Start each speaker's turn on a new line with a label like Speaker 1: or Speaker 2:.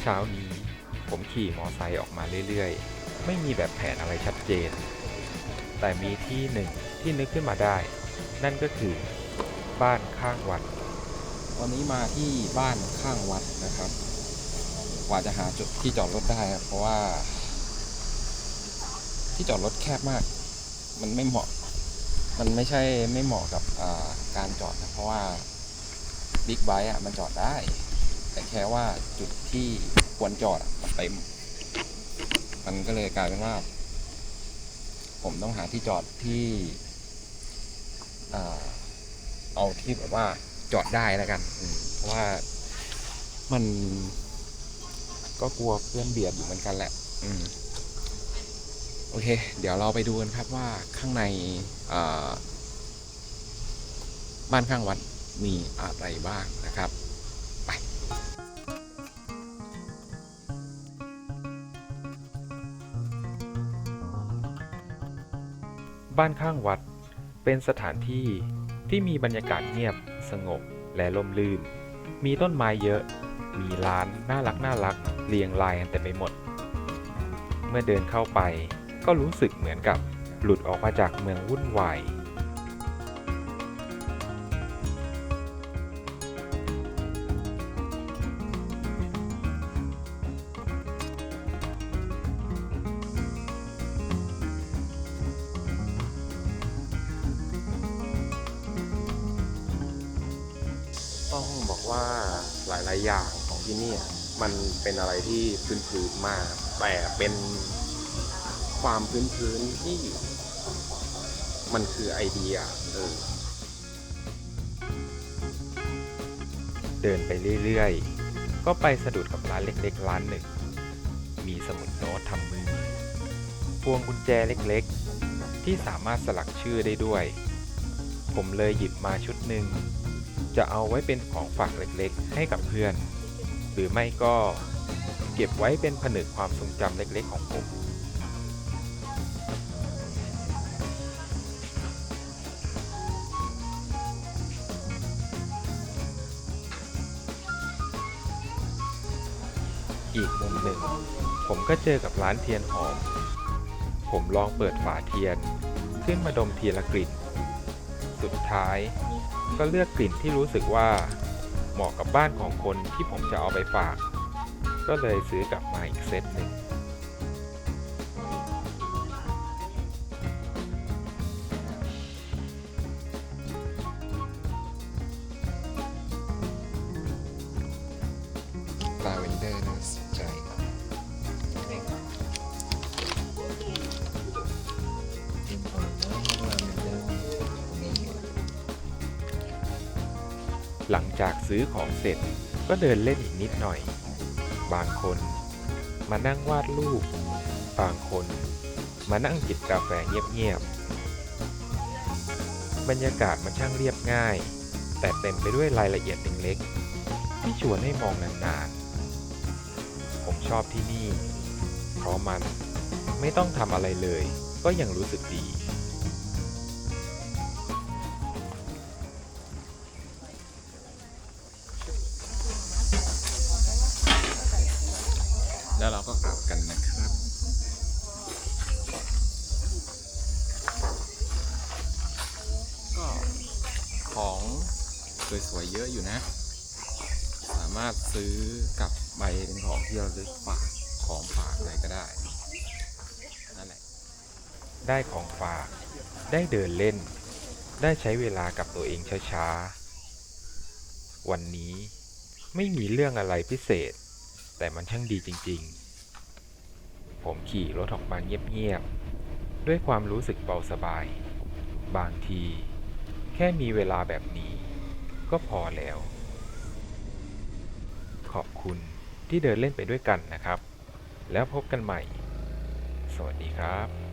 Speaker 1: เช้านี้ ผมขี่มอไซค์ออกมาเรื่อยๆ ไม่มีแบบแผนอะไรชัดเจน แต่มีที่หนึ่งที่นึกขึ้นมาได้ นั่นก็คือบ้านข้างวัด
Speaker 2: วันนี้มาที่บ้านข้างวัดนะครับกว่าจะหาจุดที่จอดรถได้ครับเพราะว่า ที่จอดรถแคบมาก มันไม่เหมาะ มันไม่ใช่ไม่เหมาะกับการจอดนะเพราะว่าบิ๊กไบค์อะมันจอดได้ แต่แค่ว่าจุดที่ควรจอดมันเต็ม มันก็เลยกลายเป็นว่า ผมต้องหาที่จอดที่เอาที่แบบว่าจอดได้แล้วกันเพราะว่ามันก็กลัวเพื่อนเบียดอยู่เหมือนกันแหละ อืม โอเค เดี๋ยวเราไปดูกันครับว่าข้างในบ้านข้างวัดมีอะไรบ้างนะครับ
Speaker 1: บ้านข้างวัด เป็นสถานที่ที่มีบรรยากาศเงียบ สงบและล่มลื่น มีต้นไม้เยอะ มีร้านน่ารักน่ารักเรียงรายกันเต็มไปหมด เมื่อเดินเข้าไปก็รู้สึกเหมือนกับหลุดออกมาจากเมืองวุ่นวาย
Speaker 3: ต้องบอกว่าหลาย ๆ อย่างของที่นี่มันเป็นอะไรที่พื้นๆมาก แต่เป็นความพื้นๆที่ มันคือไอเดียเออ
Speaker 1: เดินไปเรื่อย ๆ ก็ไปสะดุดกับร้านเล็ก ๆ ร้านหนึ่ง มีสมุดโน้ตทำมือ พวงกุญแจเล็ก ๆ ที่สามารถสลักชื่อได้ด้วย ผมเลยหยิบมาชุดหนึ่ง จะเอาไว้เป็นของฝากเล็กๆ ให้กับเพื่อน หรือไม่ก็เก็บไว้เป็นผนึกความทรงจำเล็กๆของผมอีกมุมหนึ่ง ผมก็เจอกับร้านเทียนหอม ผมลองเปิดฝาเทียน ขึ้นมาดมทีละกลิ่น สุดท้าย ก็เลือกกลิ่นที่รู้สึกว่าเหมาะกับบ้านของคนที่ผมจะเอาไปฝาก ก็เลยซื้อกลับมาอีกเซตหนึ่ง
Speaker 2: ลาเวนเดอร์น่าสนใจ
Speaker 1: หลังจากซื้อของเสร็จก็เดินเล่นอีกนิดหน่อย บางคนมานั่งวาดรูป บางคนมานั่งจิบกาแฟเงียบๆ บรรยากาศมันช่างเรียบง่าย แต่เต็มไปด้วยรายละเอียดเล็กๆที่ชวนให้มองนานๆ ผมชอบที่นี่ เพราะมันไม่ต้องทำอะไรเลย ก็ยังรู้สึกดี
Speaker 2: แล้วเราก็กลับกันนะครับก็ของสวยๆเยอะอยู่นะ สามารถซื้อกลับไปเป็นของที่เราลึกฝากของฝากอะไรก็ได้นั่นแหละ
Speaker 1: ได้ของฝาก ได้เดินเล่น ได้ใช้เวลากับตัวเองช้าๆ วันนี้ไม่มีเรื่องอะไรพิเศษ แต่มันช่างดีจริง ๆ ผมขี่รถออกมาเงียบๆ ด้วยความรู้สึกเบาสบาย บางที แค่มีเวลาแบบนี้ ก็พอแล้ว ขอบคุณที่เดินเล่นไปด้วยกันนะครับ แล้วพบกันใหม่ สวัสดีครับ